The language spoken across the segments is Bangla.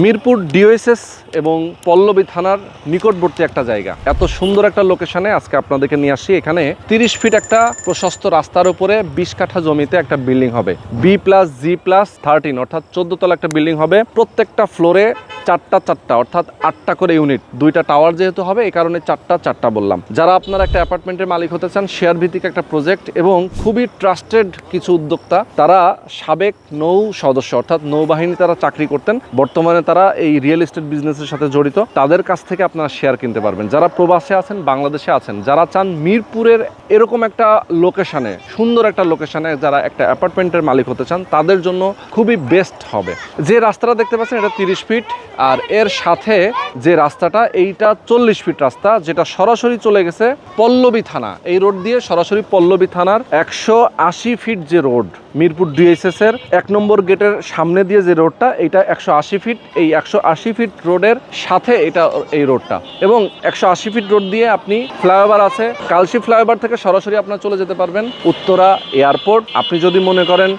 মিরপুর ডিওএসএস এবং পল্লবী থানার নিকটবর্তী একটা জায়গা। এত সুন্দর একটা লোকেশনে আজকে আপনাদেরকে নিয়ে আসি এখানে তিরিশ ফিট একটা প্রশস্ত রাস্তার উপরে বিশ কাঠা জমিতে একটা বিল্ডিং হবে। B plus G plus thirteen অর্থাৎ চোদ্দ তলা একটা বিল্ডিং হবে। প্রত্যেকটা ফ্লোরে চারটা চারটা, অর্থাৎ আটটা করে ইউনিট। দুইটা টাওয়ার যেহেতু হবে, এই কারণে চারটা চারটা বললাম। যারা আপনারা একটা অ্যাপার্টমেন্টের মালিক হতে চান শেয়ার ভিত্তিক একটা প্রজেক্ট এবং খুবই ট্রাস্টেড কিছু উদ্যোক্তা, তারা সাবেক নৌ সদস্য, অর্থাৎ নৌবাহিনী তারা চাকরি করতেন। বর্তমানে তারা এই রিয়েল এস্টেট বিজনেসের সাথে জড়িত। তাদের কাছ থেকে আপনারা শেয়ার কিনতে পারবেন। যারা প্রবাসে আছেন, বাংলাদেশে আছেন, যারা চান মিরপুরের এরকম একটা লোকেশনে সুন্দর একটা লোকেশনে যারা একটা অ্যাপার্টমেন্টের মালিক হতে চান, তাদের জন্য খুবই বেস্ট হবে। যে রাস্তাটা দেখতে পাচ্ছেন, এটা তিরিশ ফিট আর এর সাথে যে রাস্তাটা, এইটা চল্লিশ ফিট রাস্তা, যেটা সরাসরি চলে গেছে পল্লবী থানা। এই রোড দিয়ে সরাসরি পল্লবী থানার একশো আশি ফিট যে রোড, মিরপুর ডিএসএস এর এক নম্বর গেটের সামনে দিয়ে যে রোডটা এটা একশো আশি ফিট। এই একশো আশি ফিট রোডের সাথে এটা এই রোডটা। এবং একশো আশি ফিট রোড দিয়ে আপনি ফ্লাইওভার আছে, কালশি ফ্লাইওভার থেকে সরাসরি আপনার চলে যেতে পারবেন উত্তরা এয়ারপোর্ট। আপনি যদি মনে করেন,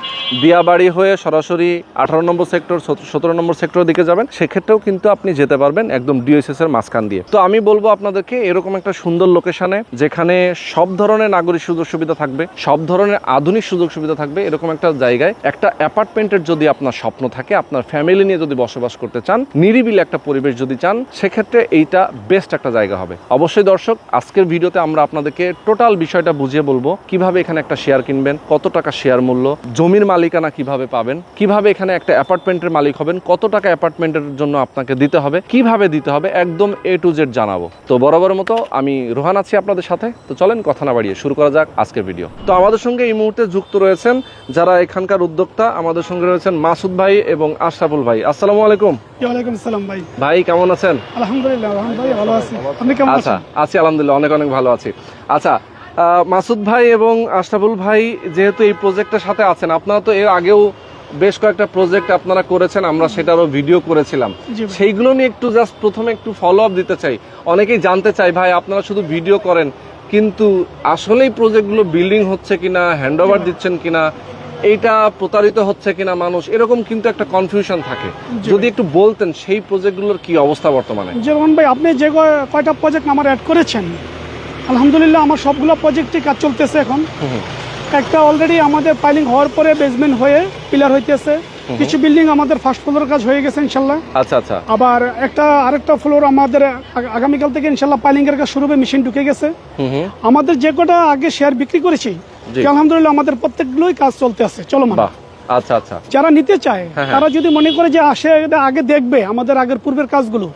দিয়াবাড়ি হয়ে সরাসরি আঠারো নম্বর সেক্টর, সতেরো নম্বর সেক্টরের দিকে যাবেন সেক্ষেত্রেও কিন্তু আপনি যেতে পারবেন একদম ডিএসএস এর মাঝখান দিয়ে। তো আমি বলব আপনাদেরকে এরকম একটা সুন্দর লোকেশনে যেখানে সব ধরনের নাগরিক সুযোগ সুবিধা থাকবে, সব ধরনের আধুনিক সুযোগ সুবিধা থাকবে, এরকম একটা জায়গায়। একটা অ্যাপার্টমেন্টের যদি আপনার স্বপ্ন থাকে, আপনার ফ্যামিলি নিয়ে যদি বসবাস করতে চান, নিরিবিলি একটা পরিবেশ যদি চান, সেক্ষেত্রে এইটা বেস্ট একটা জায়গা হবে। অবশ্যই দর্শক, আজকের ভিডিওতে আমরা আপনাদেরকে টোটাল বিষয়টা বুঝিয়ে বলব, কীভাবে এখানে একটা শেয়ার কিনবেন, কত টাকা শেয়ার মূল্য, জমির মালিকানা কীভাবে পাবেন, কীভাবে এখানে একটা অ্যাপার্টমেন্টের মালিক হবেন, কত টাকা অ্যাপার্টমেন্টের জন্য আপনাকে দিতে হবে। কীভাবে দিতে হবে একদম এ টু জেড জানাব। তো বরাবর মতো আমি রোহান আছি আপনাদের সাথে। তো চলেন কথা না বাড়িয়ে শুরু করা যাক আজকের ভিডিও তো আমাদের সঙ্গে এই মুহূর্তে যুক্ত রয়েছেন যারা এখানকার উদ্যোক্তা আমাদের সঙ্গে রয়েছেন মাসুদ ভাই এবং আশরাফুল ভাই। আসসালামু আলাইকুম। ওয়ালাইকুম সালাম ভাই। ভাই কেমন আছেন? আলহামদুলিল্লাহ ভাই ভালো আছি। আপনি কেমন আচ্ছা আছি আলহামদুলিল্লাহ অনেক অনেক ভালো আছি। আচ্ছা মাসুদ ভাই এবং আশরাফুল ভাই যেহেতু এই প্রজেক্টের সাথে আছেন আপনারা তো এর আগেও বেশ কয়েকটা প্রজেক্ট আপনারা করেছেন আমরা সেটারও ভিডিও করেছিলাম। সেইগুলো নিয়ে একটু জাস্ট প্রথমে একটু ফলো আপ দিতে চাই। অনেকেই জানতে চাই ভাই আপনারা শুধু ভিডিও করেন কিন্তু আসলেই প্রজেক্টগুলো বিল্ডিং হচ্ছে কিনা হ্যান্ড ওভার দিচ্ছেন কিনা এইটা প্রতারিত হচ্ছে কিনা মানুষ? এরকম কিন্তু একটা কনফিউশন থাকে। যদি একটু বলতেন সেই প্রজেক্টগুলোর কি অবস্থা বর্তমানে? যেমন ভাই আপনি যে কয়টা প্রজেক্ট আমার অ্যাড করেছেন? আলহামদুলিল্লাহ আমার সবগুলো প্রজেক্টই কাজ চলতেছে এখন। একটা অলরেডি আমাদের পাইলিং হওয়ার পরে বেসমেন্ট হয়ে পিলার হইতেছে। কিছু বিল্ডিং আমাদের ফার্স্ট ফ্লোর কাজ হয়ে গেছে ইনশাল্লাহ। আচ্ছা আচ্ছা। আবার একটা আরেকটা ফ্লোর আমাদের আগামীকাল থেকে ইনশাল্লাহ পাইলিং এর কাজ শুরু হবে মেশিন ঢুকে গেছে। আমাদের যে কটা আগে শেয়ার বিক্রি করেছি। আলহামদুলিল্লাহ আমাদের প্রত্যেকগুলোই কাজ চলতে আছে চলো বাহ আচ্ছা আচ্ছা। যারা নিতে চায় হ্যাঁ, হ্যাঁ। তারা যদি মনে করে যে আসে আগে দেখবে আমাদের আগের পূর্বের কাজগুলো।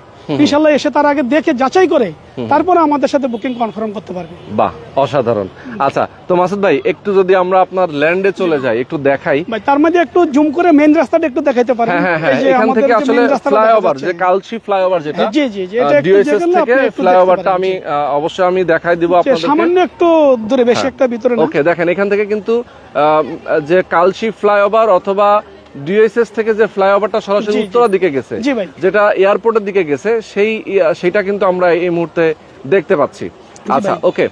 ইনশাল্লাহ এসে তার আগে দেখে যাচাই করে তারপরে আমাদের সাথে বুকিং কনফার্ম করতে পারবে। বাহ অসাধারণ। আচ্ছা তো মাসুদ ভাই একটু যদি আমরা আপনার ল্যান্ডে চলে যাই একটু দেখাই। ভাই তার মধ্যে একটু জুম করে মেইন রাস্তাটা একটু দেখাইতে পারেন। হ্যাঁ হ্যাঁ হ্যাঁ এখান থেকে আসলে ফ্লাইওভার যে কালচি ফ্লাইওভার যেটা জি, জি, জি, এটা যেগুলো থেকে ফ্লাইওভারটা আমি অবশ্যই আমি দেখাই দিব যে আপনাদেরকে। সামান্য একটু দূরে বেশি একটা ভিতরে না। ওকে দেখেন এখান থেকে কিন্তু যে কালচি ফ্লাইওভার অথবা ডিওএসএস থেকে যে ফ্লাইওভারটা সরাসরি। উত্তরা দিকে গেছে যেটা এয়ারপোর্টের দিকে গেছে সেই সেটা কিন্তু আমরা এই মুহূর্তে দেখতে পাচ্ছি। আচ্ছা ওকে।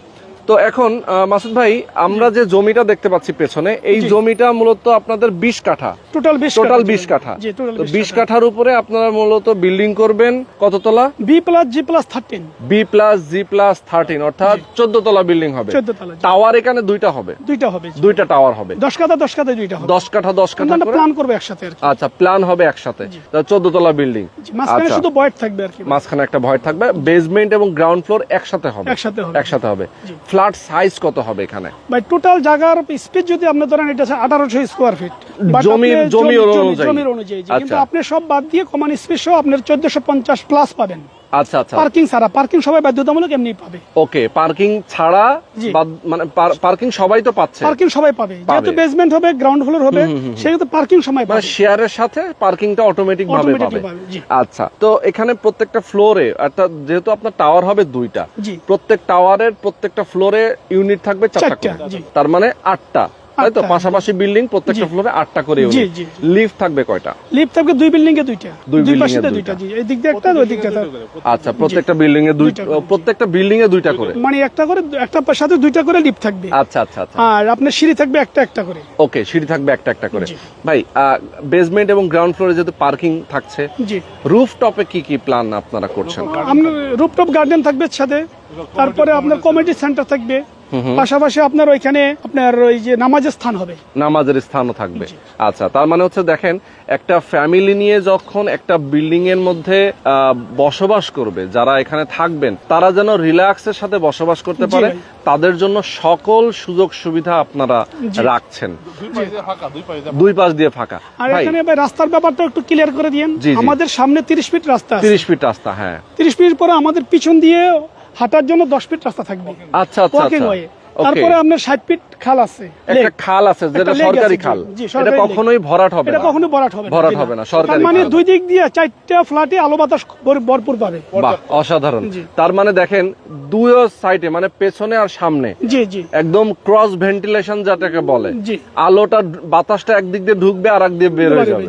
তো এখন মাসুদ ভাই আমরা যে জমিটা দেখতে পাচ্ছি পেছনে এই জমিটা মূলত আপনাদের বিশ কাঠা। টোটাল বিশ টোটাল বিশ কাঠা। বিশ কাঠার উপরে আপনারা মূলত বিল্ডিং করবেন কততলা? B plus G plus thirteen B plus G plus thirteen অর্থাৎ চোদ্দ তলা বিল্ডিং হবে। টাওয়ার এখানে দুইটা হবে। দুইটা হবে দুইটা টাওয়ার হবে। দশ কাঠা দশ কাঠা দুইটা হবে। দশ কাঠা দশ কাঠা প্ল্যান করবে একসাথে আচ্ছা প্ল্যান হবে একসাথে। চোদ্দ তলা বিল্ডিং মাঝখানে। শুধু বয়েড থাকবে আর কি। মাঝখানে একটা ভয় থাকবে। বেসমেন্ট এবং গ্রাউন্ড ফ্লোর একসাথে হবে। একসাথে হবে। একসাথে হবে। ফ্ল্যাট সাইজ কত হবে এখানে ভাই টোটাল জায়গার স্পেস যদি আপনি ধরেন এটা আঠারোশো স্কোয়ার ফিট জমির- জমির অনুযায়ী। জমির অনুযায়ী কিন্তু আচ্ছা। আপনি সব বাদ দিয়ে কমান স্পেসও সহ আপনার চোদ্দশো পঞ্চাশ প্লাস পাবেন আচ্ছা আচ্ছা। পার্কিং ছাড়া পার্কিং সবাই বাধ্যতামূলক এমনি পাবে। ওকে পার্কিং ছাড়া মানে পার্কিং সবাই তো পাচ্ছে। পার্কিং সবাই পাবে। যেহেতু বেসমেন্ট হবে গ্রাউন্ড ফ্লোর হবে সেহেতু পার্কিং সময় মানে পাবে। শেয়ারের সাথে পার্কিংটা অটোমেটিক ভাবে পাবে। আচ্ছা তো এখানে প্রত্যেকটা ফ্লোরে অর্থাৎ যেহেতু আপনার টাওয়ার হবে দুইটা প্রত্যেক টাওয়ারের প্রত্যেকটা ফ্লোরে ইউনিট থাকবে চারটা। তার মানে আটটা। তাই তো? পাশাপাশি বিল্ডিং প্রত্যেকটা ফ্লোরে আটটা করে। লিফট থাকবে কয়টা? লিফট থাকবে দুই বিল্ডিং এ দুইটা। দুই এ দুইটা। জি। এই দিক দিয়ে একটা ওই দিক দিয়ে আচ্ছা প্রত্যেকটা বিল্ডিং এ দুই। প্রত্যেকটা বিল্ডিং এ দুইটা করে? মানে একটা করে একটা সাথে দুইটা করে লিফট থাকবে। আচ্ছা আচ্ছা আচ্ছা। আর আপনার সিঁড়ি থাকবে একটা একটা করে। ওকে সিঁড়ি থাকবে একটা একটা করে। ভাই বেসমেন্ট এবং গ্রাউন্ড ফ্লোরে যেহেতু পার্কিং থাকছে জি। রুফ টপে কি কি প্ল্যান আপনারা করছেন? রুপটপ গার্ডেন থাকবে সাথে। তারপরে আপনার কমিটি সেন্টার থাকবে। পাশাপাশি আপনার ওইখানে আপনার ওই যে নামাজের স্থান হবে। নামাজের স্থানও থাকবে। আচ্ছা তার মানে হচ্ছে দেখেন একটা ফ্যামিলি নিয়ে যখন একটা বিল্ডিং এর মধ্যে বসবাস করবে যারা এখানে থাকবেন তারা যেন রিল্যাক্সের সাথে বসবাস করতে পারে তাদের জন্য সকল সুযোগ সুবিধা আপনারা রাখছেন। দুই পাশ দিয়ে ফাঁকা আর এখানে রাস্তার ব্যাপারটা একটু ক্লিয়ার করে দিয়েন। আমাদের সামনে তিরিশ ফিট রাস্তা আছে। তিরিশ ফিট রাস্তা হ্যাঁ। তিরিশ ফিট পরে আমাদের পিছন দিয়ে হাঁটার জন্য দশ ফিট রাস্তা থাকবে আচ্ছা ওয়াকিং আচ্ছা ওয়ে. তারপরে আপনার ষাট ফিট খাল আছে একটা খাল আছে যেটা সরকারি খাল। এটা কখনোই ভরাট হবে এটা কখনো ভরাট হবে না ভরাট হবে না। সরকারি মানে দুই দিক দিয়ে চারটা ফ্ল্যাটে আলো বাতাস ভরপুর পাবে। বাহ অসাধারণ। তার মানে দেখেন দুই সাইডে মানে পেছনে আর সামনে জি জি। একদম ক্রস ভেন্টিলেশন যেটাকে বলে আলোটা বাতাসটা একদিক দিয়ে ঢুকবে আর এক দিয়ে বের হয়ে যাবে।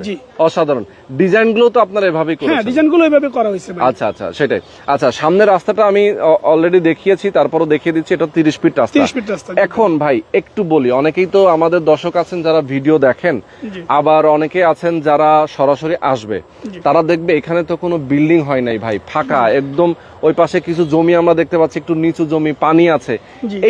অসাধারণ। ডিজাইনগুলো তো আপনারা এভাবেই হ্যাঁ করেছেন ডিজাইনগুলো এভাবে করা হয়েছে আচ্ছা আচ্ছা সেটাই। আচ্ছা সামনের রাস্তাটা আমি অলরেডি দেখিয়েছি তারপরও দেখিয়ে দিচ্ছি এটা তিরিশ ফিট রাস্তা। 30 ফিট রাস্তা, এখন ভাই একটু বলি অনেকেই তো আমাদের দর্শক আছেন যারা ভিডিও দেখেন আবার অনেকে আছেন যারা সরাসরি আসবে। তারা দেখবে এখানে তো কোনো বিল্ডিং হয় নাই ভাই ফাঁকা একদম ওই পাশে কিছু জমি আমরা দেখতে পাচ্ছি একটু নিচু জমি পানি আছে।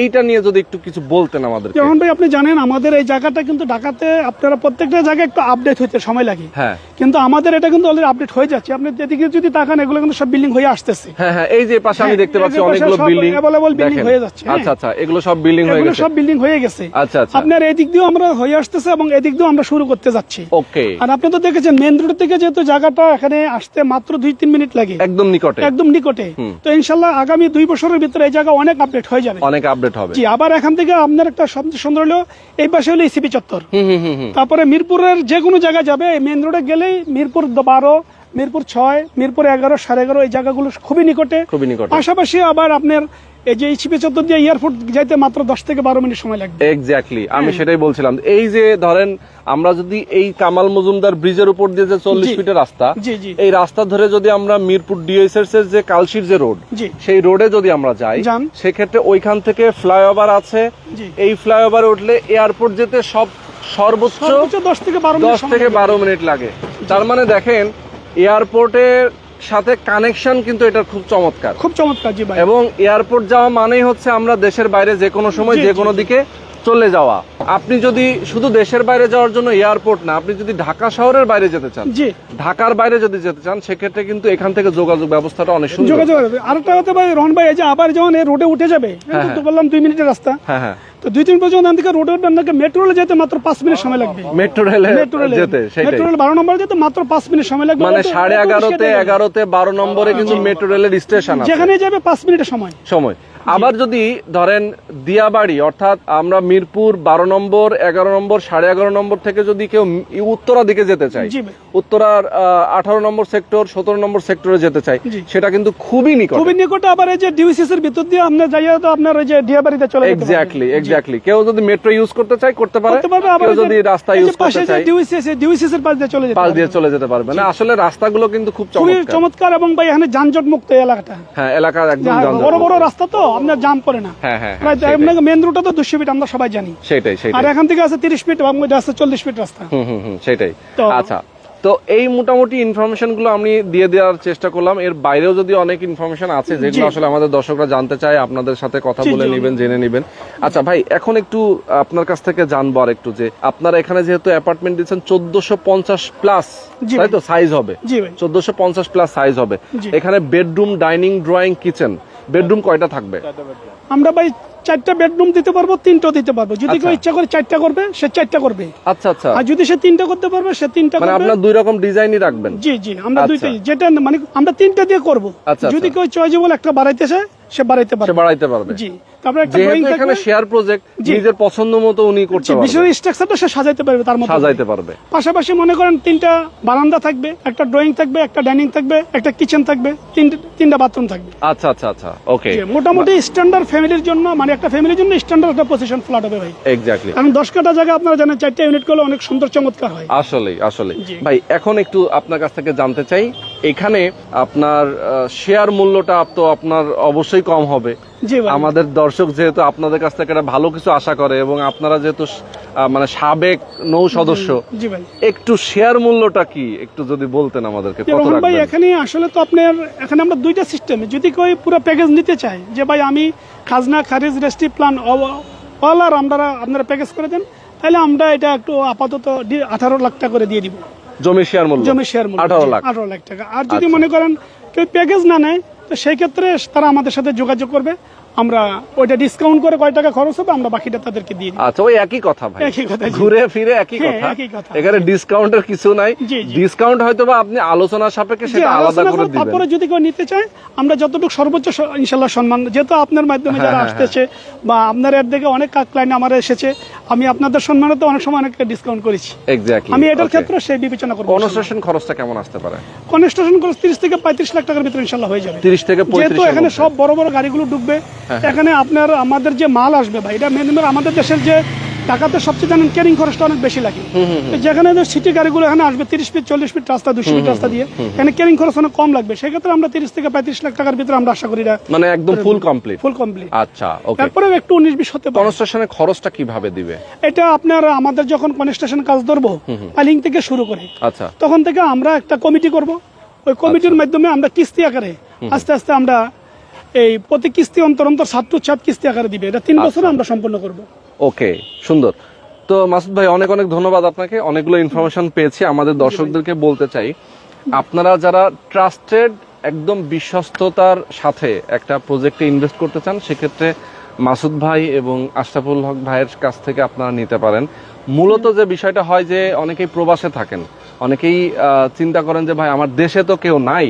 এইটা নিয়ে যদি একটু কিছু বলতেন আমাদেরকে। যেমন ভাই আপনি জানেন আমাদের এই জায়গাটা কিন্তু ঢাকাতে আপনারা প্রত্যেকটা জায়গায় একটু আপডেট হইতে সময় লাগে। হ্যাঁ। কিন্তু আমাদের এটা কিন্তু অলরেডি আপডেট হয়ে যাচ্ছে। আপনি যেদিকে যদি তাকান এগুলো কিন্তু সব বিল্ডিং হয়ে আসতেছে। হ্যাঁ হ্যাঁ এই যে পাশে আমি হ্যাঁ, দেখতে পাচ্ছি এই অনেকগুলো বিল্ডিং available building হয়ে যাচ্ছে, হ্যাঁ। আচ্ছা আচ্ছা এগুলো সব বিল্ডিং হয়ে এগুলো গেছে। সব বিল্ডিং হয়ে গেছে। আচ্ছা আচ্ছা। আপনার এই দিক দিয়েও আমরা হয়ে আসতেছে এবং এদিক দিয়েও আমরা শুরু করতে যাচ্ছি। ওকে। আর আপনি তো দেখেছেন মেন রোড থেকে যেহেতু জায়গাটা এখানে আসতে মাত্র দুই তিন মিনিট লাগে। একদম নিকটে। একদম নিকটে। তো ইনশাল্লাহ আগামী দুই বছরের ভিতরে এই জায়গা অনেক আপডেট হয়ে যাবে। অনেক আপডেট হবে। জি আবার এখান থেকে আপনার একটা সবচেয়ে সুন্দর হলো এই পাশে হলো ইসিপি চত্বর। তারপরে মিরপুরের যে কোনো জায়গায় যাবে মেন রোডে গেলেই মিরপুর বারো মিরপুর ছয় মিরপুর এগারো সাড়ে এগারো এই জায়গাগুলো খুবই নিকটে। খুবই নিকটে। পাশাপাশি আবার আপনার এই যে ইসিপি চত্বর দিয়ে এয়ারপোর্ট যাইতে মাত্র দশ থেকে বারো মিনিট সময় লাগবে। এক্স্যাক্টলি আমি সেটাই বলছিলাম। এই যে ধরেন আমরা যদি এই কামাল মজুমদার ব্রিজের উপর দিয়ে যে চল্লিশ ফিটের রাস্তা এই রাস্তা ধরে যদি আমরা মিরপুর ডিএসএস এর যে কালশির যে রোড সেই রোডে যদি আমরা যাই। সেক্ষেত্রে ওইখান থেকে ফ্লাইওভার আছে। এই ফ্লাইওভারে উঠলে এয়ারপোর্ট যেতে সব সর্বোচ্চ সর্বোচ্চ দশ থেকে বারো দশ থেকে বারো মিনিট লাগে। তার মানে দেখেন এয়ারপোর্টের সাথে কানেকশন কিন্তু এটা খুব চমৎকার। খুব চমৎকার জি ভাই। এবং এয়ারপোর্ট যাওয়া মানেই হচ্ছে আমরা দেশের বাইরে যে কোনো সময় যে কোনো দিকে চলে যাওয়া। আপনি যদি শুধু দেশের বাইরে যাওয়ার জন্য এয়ারপোর্ট না আপনি যদি ঢাকা শহরের বাইরে যেতে চান জি। ঢাকার বাইরে যদি যেতে চান সেক্ষেত্রে কিন্তু এখান থেকে যোগাযোগ ব্যবস্থাটা অনেক সুন্দর। যোগাযোগ। আরেকটা হতে ভাই রহন ভাই এই যে আবার যখন এই রোডে উঠে যাবে এই তো- হ্যাঁ, বললাম দুই মিনিটের রাস্তা। হ্যাঁ হ্যাঁ। তো দুই তিন পর্যন্ত থেকে রোডে আপনাকে মেট্রো রেলে যেতে মাত্র পাঁচ মিনিট সময় লাগবে। মেট্রো রেলে মেট্রো রেলে যেতে মেট্রো রেল বারো নম্বর যেতে মাত্র পাঁচ মিনিট সময় লাগবে। মানে সাড়ে অটো এগারোতে রিক্সাতে যাবে। এগারোতে বারো নম্বরে কিন্তু মেট্রো রেলের স্টেশন যেখানে যাবে পাঁচ মিনিটের সময়। সময়। আবার যদি ধরেন দিয়াবাড়ি অর্থাৎ আমরা মিরপুর বারো নম্বর এগারো নম্বর সাড়ে এগারো নম্বর থেকে যদি কেউ উত্তরা দিকে যেতে চাই উত্তরার আঠারো নম্বর সেক্টর সতেরো নম্বর সেক্টরে যেতে চাই সেটা কিন্তু খুবই নিকট। খুবই নিকটে আবার এই যে ডিউসিস এর ভিতর দিয়ে যাইয়া তো আপনার ওই যে ডিয়াবাড়িতে চলে এক্স্যাক্টলি এক্স্যাক্টলি কেউ যদি মেট্রো ইউজ করতে চাই করতে পারে। কেউ যদি রাস্তা ইউজ করতে ডিউসিস ডিউসিস এর পাশ দিয়ে চলে যেতে পাশ দিয়ে চলে যেতে পারবে না। আসলে রাস্তাগুলো কিন্তু খুব চমৎকার। চমৎকার এবং ভাই এখানে যানজট মুক্ত এলাকাটা। হ্যাঁ এলাকার একদম বড় বড় রাস্তা তো। আপনার জাম পড়ে না। হ্যাঁ হ্যাঁ প্রায় হ্যাঁ, মেন রুটটা তো দুশো ফিট আমরা সবাই জানি। সেটাই আর এখান থেকে আছে তিরিশ ফিট এবং আছে চল্লিশ ফিট রাস্তা। হুম হুম হুম সেটাই। আচ্ছা তো এই মোটামুটি ইনফরমেশনগুলো আমি দিয়ে দেওয়ার চেষ্টা করলাম। এর বাইরেও যদি অনেক ইনফরমেশন আছে যেগুলো আসলে আমাদের দর্শকরা জানতে চায় আপনাদের সাথে কথা বলে। নেবেন জেনে নেবেন। আচ্ছা ভাই এখন একটু আপনার কাছ থেকে জানব আর একটু যে আপনারা এখানে যেহেতু অ্যাপার্টমেন্ট দিচ্ছেন চোদ্দশো পঞ্চাশ প্লাস তাই তো? সাইজ হবে। চোদ্দশো পঞ্চাশ প্লাস সাইজ হবে। এখানে bedroom dining drawing kitchen bedroom কয়টা থাকবে? আমরা ভাই চারটা বেডরুম দিতে পারব তিনটা দিতে পারব। যদি কেউ আচ্ছা। ইচ্ছা করে চারটা করবে সে চারটা করবে। আচ্ছা আচ্ছা। আর যদি সে তিনটা করতে পারবে সে তিনটা মানে করবে। আপনারা দুই রকম ডিজাইনই রাখবেন? জি জি আমরা আচ্ছা। দুইটাই যেটা মানে আমরা তিনটা দিয়ে করব। আচ্ছা, যদি আচ্ছা। কেউ চয়েজেবল বলে একটা বাড়াইতে চায় সে বাড়াইতে পারবে। বাড়াইতে পারবে। জি তারপরে একটা যেহেতু এখানে শেয়ার প্রজেক্ট নিজের পছন্দ মতো উনি করতে পারবে। স্ট্রাকচারটা সে সাজাইতে পারবে তার মতো সাজাইতে পারবে। পাশাপাশি মনে করেন তিনটা বারান্দা থাকবে একটা ড্রয়িং থাকবে একটা ডাইনিং থাকবে একটা কিচেন থাকবে তিনটে তিনটা বাথরুম থাকবে। আচ্ছা আচ্ছা আচ্ছা ওকে মোটামুটি স্ট্যান্ডার্ড ফ্যামিলির জন্য মানে একটা ফ্যামিলির জন্য স্ট্যান্ডার্ড একটা পজিশন ফ্ল্যাট হবে ভাই। এক্স্যাক্টলি কারণ দশ কাটা জায়গা আপনারা জানেন চারটা ইউনিট করলে অনেক সুন্দর চমৎকার হয়। আসলেই আসলে ভাই এখন একটু আপনার কাছ থেকে জানতে চাই এখানে আপনার শেয়ার মূল্যটা তো আপনার অবশ্যই কম হবে। আমাদের দর্শক যেহেতু আপনাদের কাছ থেকে একটা ভালো কিছু আশা করে এবং আপনারা যেহেতু মানে সাবেক নৌ সদস্য একটু শেয়ার মূল্যটা কি? একটু যদি বলতেন আমাদেরকে ভাই এখানে আসলে তো আপনার এখানে আমরা দুইটা সিস্টেম যদি কেউ পুরো প্যাকেজ নিতে চাই যে ভাই আমি খাজনা খারিজ রেস্টি প্ল্যান অল আর আমরা আপনারা প্যাকেজ করে দেন তাহলে আমরা এটা একটু আপাতত আঠারো লাখ টাকা করে দিয়ে দিব। জমি শেয়ার মূল্য? জমি শেয়ার মূল্য আঠারো লাখ। আঠারো লাখ টাকা। আর যদি আচ্ছা। মনে করেন কেউ প্যাকেজ না নেয় তো সেই ক্ষেত্রে তারা আমাদের সাথে যোগাযোগ করবে। আমরা ওইটা ডিসকাউন্ট করে কয় টাকা খরচ হবে আমরা বাকিটা তাদেরকে দিয়ে দিই। আচ্ছা ওই একই কথা ভাই। একই কথা, ঘুরে ফিরে একই হ্যাঁ, কথা। এখানে ডিসকাউন্টের কিছু নাই। ডিসকাউন্ট হয়তো বা আপনি আলোচনা সাপেক্ষে সেটা আলাদা করে দিবেন। তারপরে যদি কেউ নিতে চায় আমরা যতটুকু সর্বোচ্চ ইনশাল্লাহ সম্মান যেহেতু আপনার মাধ্যমে যারা হ্যাঁ, আসতেছে বা আপনার এর দিকে অনেক ক্লায়েন্ট আমার এসেছে আমি আপনাদের সম্মানে তো অনেক সময় অনেক ডিসকাউন্ট করেছি। এক্স্যাক্টলি আমি এটার ক্ষেত্রে সেই বিবেচনা করব কনস্ট্রাকশন খরচটা কেমন আসতে পারে? কনস্ট্রাকশন খরচ তিরিশ থেকে পঁয়ত্রিশ লাখ টাকার ভিতরে ইনশাল্লাহ হয়ে যাবে। 30 থেকে হ্যাঁ, যেহেতু এখানে সব বড় বড় গাড়িগুলো ঢুকবে এখানে আপনার আমাদের যে মাল আসবে ভাই এটা মেন আমাদের দেশের যে ঢাকাতে সবচেয়ে জানেন ক্যারিং খরচটা অনেক বেশি লাগে। যেখানে সিটি গাড়িগুলো এখানে আসবে তিরিশ ফিট চল্লিশ ফিট রাস্তা দুশো ফিট রাস্তা দিয়ে এখানে ক্যারিং খরচ অনেক কম লাগবে। সেক্ষেত্রে আমরা তিরিশ থেকে পঁয়ত্রিশ লাখ টাকার ভিতরে আমরা আশা করি এটা মানে একদম ফুল কমপ্লিট ফুল কমপ্লিট আচ্ছা তারপরে একটু উনিশ বিশ হতে পারে। কনস্ট্রাকশনের খরচটা কীভাবে দিবে? এটা আপনার আমাদের যখন কনস্ট্রাকশন কাজ ধরবো পাইলিং থেকে শুরু করে আচ্ছা। তখন থেকে আমরা একটা কমিটি করব। ওই কমিটির মাধ্যমে আমরা কিস্তি আকারে আস্তে আস্তে আমরা এই প্রতি কিস্তি অন্তর অন্তর সাত টু সাত কিস্তি আকারে দিবে। এটা তিন বছরে আমরা সম্পূর্ণ করব। ওকে সুন্দর। তো মাসুদ ভাই অনেক অনেক ধন্যবাদ আপনাকে। অনেকগুলো ইনফরমেশন পেয়েছি। আমাদের দর্শকদেরকে বলতে চাই আপনারা যারা ট্রাস্টেড একদম বিশ্বস্ততার সাথে একটা প্রজেক্টে ইনভেস্ট করতে চান সেক্ষেত্রে মাসুদ ভাই এবং আশরাফুল হক ভাইয়ের কাছ থেকে আপনারা নিতে পারেন। মূলত যে বিষয়টা হয় যে অনেকেই প্রবাসে থাকেন। অনেকেই চিন্তা করেন যে ভাই আমার দেশে তো কেউ নাই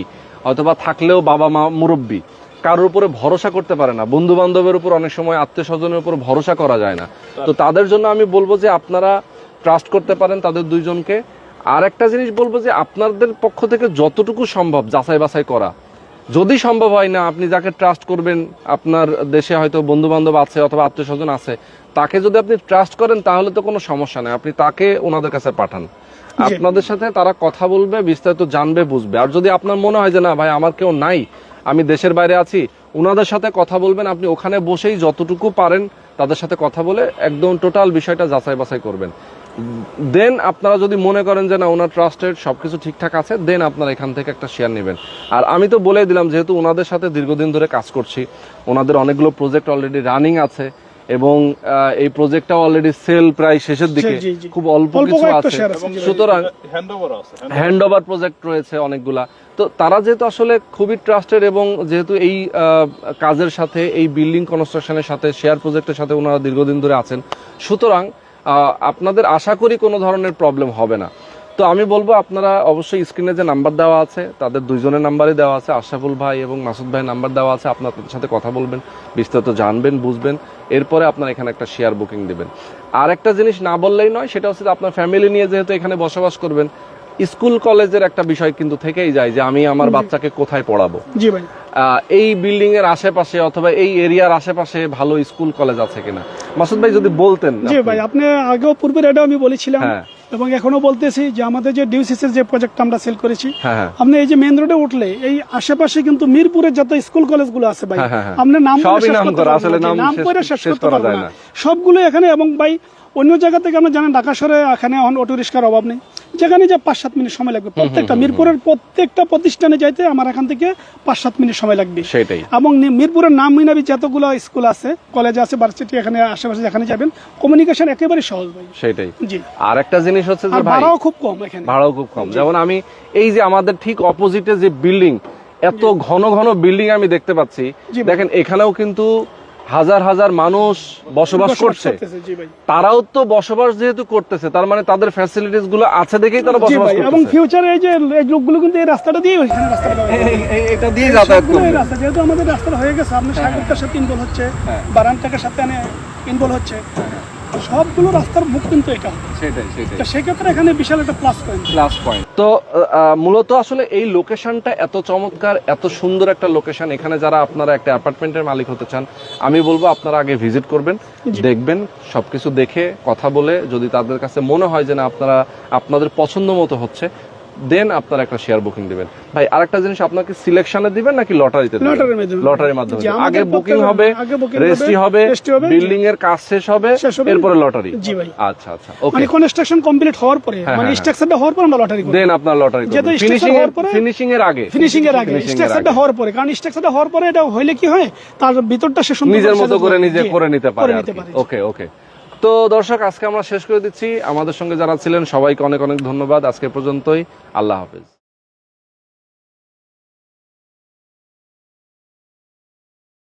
অথবা থাকলেও বাবা মা মুরব্বী। কারোর উপরে ভরসা করতে পারে না। বন্ধু বান্ধবের উপর অনেক সময় আত্মীয় স্বজনের উপর ভরসা করা যায় না। তো তাদের জন্য আমি বলব যে আপনারা ট্রাস্ট করতে পারেন তাদের দুইজনকে। আর একটা জিনিস বলব যে আপনাদের পক্ষ থেকে যতটুকু সম্ভব যাচাই বাছাই করা। যদি সম্ভব হয় না আপনি যাকে ট্রাস্ট করবেন আপনার দেশে হয়তো বন্ধু বান্ধব আছে অথবা আত্মীয় স্বজন আছে তাকে যদি আপনি ট্রাস্ট করেন তাহলে তো কোনো সমস্যা নেই। আপনি তাকে ওনাদের কাছে পাঠান। আপনাদের সাথে তারা কথা বলবে বিস্তারিত জানবে বুঝবে। আর যদি আপনার মনে হয় যে না ভাই আমার কেউ নাই আমি দেশের বাইরে আছি ওনাদের সাথে কথা বলবেন, আপনি ওখানে বসেই যতটুকু পারেন তাদের সাথে কথা বলে একদম টোটাল বিষয়টা যাচাই বাছাই করবেন। দেন আপনারা যদি মনে করেন যে না, ওনার ট্রাস্টেড সবকিছু ঠিকঠাক আছে, দেন আপনারা এখান থেকে একটা শেয়ার নেবেন। আর আমি তো বলে দিলাম, যেহেতু ওনাদের সাথে দীর্ঘদিন ধরে কাজ করছি, ওনাদের অনেকগুলো প্রজেক্ট অলরেডি রানিং আছে এবং এই প্রজেক্টটা অলরেডি সেল প্রায় শেষের দিকে। খুব অল্প কিছু আছে। সুতরাং হ্যান্ডওভার আছে হ্যান্ড ওভার প্রজেক্ট রয়েছে অনেকগুলা। তো তারা যেহেতু আসলে খুবই ট্রাস্টেড এবং যেহেতু এই আহ, কাজের সাথে এই বিল্ডিং কনস্ট্রাকশনের সাথে শেয়ার প্রজেক্টের সাথে ওনারা দীর্ঘদিন ধরে আছেন সুতরাং আহ, আপনাদের আশা করি কোনো ধরনের প্রবলেম হবে না। তো আমি বলব আপনারা অবশ্যই স্ক্রিনে যে নাম্বার দেওয়া আছে তাদের দুইজনের নাম্বারই দেওয়া আছে আশরাফুল ভাই এবং মাসুদ ভাইয়ের নাম্বার দেওয়া আছে আপনার তাদের সাথে কথা বলবেন বিস্তারিত জানবেন বুঝবেন এরপরে আপনার এখানে একটা শেয়ার বুকিং দেবেন। আর একটা জিনিস না বললেই নয় সেটা হচ্ছে আপনার ফ্যামিলি নিয়ে যেহেতু এখানে বসবাস করবেন স্কুল কলেজের একটা বিষয় কিন্তু থেকেই যায় যে আমি আমার বাচ্চাকে কোথায় পড়াবো। জি ভাই। এই বিল্ডিং এর আশেপাশে অথবা এই এরিয়ার আশেপাশে ভালো স্কুল কলেজ আছে কিনা মাসুদ ভাই যদি বলতেন জি ভাই আপনি আগেও পূর্বের এটাও আমি বলেছিলাম হ্যাঁ। এবং এখনও বলতেছি যে আমাদের যে ডিউসিসের যে প্রজেক্ট আমরা সেল করেছি হ্যাঁ হ্যাঁ আপনি এই যে মেন রোডে উঠলে এই আশেপাশে কিন্তু মিরপুরের যত স্কুল কলেজগুলো আছে ভাই। আপনি নাম আসলে নাম করে শেষ করতে করা পারবেন যায় না না। সবগুলো এখানে এবং ভাই অন্য জায়গা থেকে আমরা জানেন ঢাকা শহরে এখানে এখন অটো রিক্সার অভাব নেই যেখানে যে পাঁচ সাত মিনিট সময় লাগবে। প্রত্যেকটা মিরপুরের প্রত্যেকটা প্রতিষ্ঠানে যাইতে আমার এখান থেকে পাঁচ সাত মিনিট সময় লাগবে। সেটাই। এবং মিরপুরের নাম মিনাবি যতগুলো স্কুল আছে কলেজ আছে ভার্সিটি এখানে আশেপাশে যেখানে যাবেন কমিউনিকেশন একেবারে সহজ ভাই। সেটাই। জি। আর একটা জিনিস হচ্ছে যে ভাড়াও খুব কম এখানে। ভাড়াও খুব কম। যেমন আমি এই যে আমাদের ঠিক অপোজিটে যে বিল্ডিং এত ঘন ঘন বিল্ডিং আমি দেখতে পাচ্ছি। দেখেন এখানেও কিন্তু হাজার হাজার মানুষ বসবাস করছে। তারাও তো বসবাস যেহেতু করতেছে তার মানে তাদের ফ্যাসিলিটিসগুলো আছে দেখেই তারা বসবাস করছে এবং ফিউচারে এই যে এই লোকগুলো কিন্তু এই রাস্তাটা দিয়ে ওইখানে এই- এটা দিয়ে যাতায়াত করবে। রাস্তা যেহেতু আমাদের রাস্তাটা হয়ে গেছে সামনে সাগরটার সাথে ইনভলভ হচ্ছে হ্যাঁ। বারানটাকের সাথে ইনভলভ হচ্ছে। সবগুলো রাস্তার মুখ কিন্তু এটা। সেটাই সেটাই। তো সেক্ষেত্রে এখানে বিশাল একটা প্লাস পয়েন্ট প্লাস পয়েন্ট তো মূলত আসলে এই লোকেশনটা এত চমৎকার এত সুন্দর একটা লোকেশন এখানে যারা আপনারা একটা অ্যাপার্টমেন্টের মালিক হতে চান আমি বলব আপনারা আগে ভিজিট করবেন দেখবেন সবকিছু দেখে কথা বলে যদি তাদের কাছে মনে হয় যে না আপনারা আপনাদের পছন্দ মতো হচ্ছে দেন আপনারা একটা শেয়ার বুকিং দিবেন। ভাই আরেকটা জিনিস আপনাকে সিলেকশনে দিবেন নাকি লটারিতে লটারির মাধ্যমে। আগে বুকিং হবে রেজিস্ট্রি হবে বিল্ডিং এর কাজ শেষ হবে এরপরে লটারি জি ভাই। আচ্ছা আচ্ছা ওকে মানে কনস্ট্রাকশন কমপ্লিট হওয়ার পরে হ্যাঁ, মানে হ্যাঁ, স্ট্রাকচারটা হওয়ার পরে আমরা লটারি করি দেন আপনার লটারি ফিনিশিং এর পরে- ফিনিশিং এর আগে। ফিনিশিং এর আগে। স্ট্রাকচারটা হওয়ার পরে কারণ স্ট্রাকচারটা হওয়ার পরে এটা হইলে কি হয়? তার ভিতরটা সে সুন্দর নিজের মতো করে নিজে করে নিতে। পারে ওকে ওকে তো দর্শক, আজকে আমরা শেষ করে দিচ্ছি। আমাদের সঙ্গে যারা ছিলেন, সবাইকে অনেক অনেক ধন্যবাদ। আজকে পর্যন্তই। আল্লাহ হাফেজ।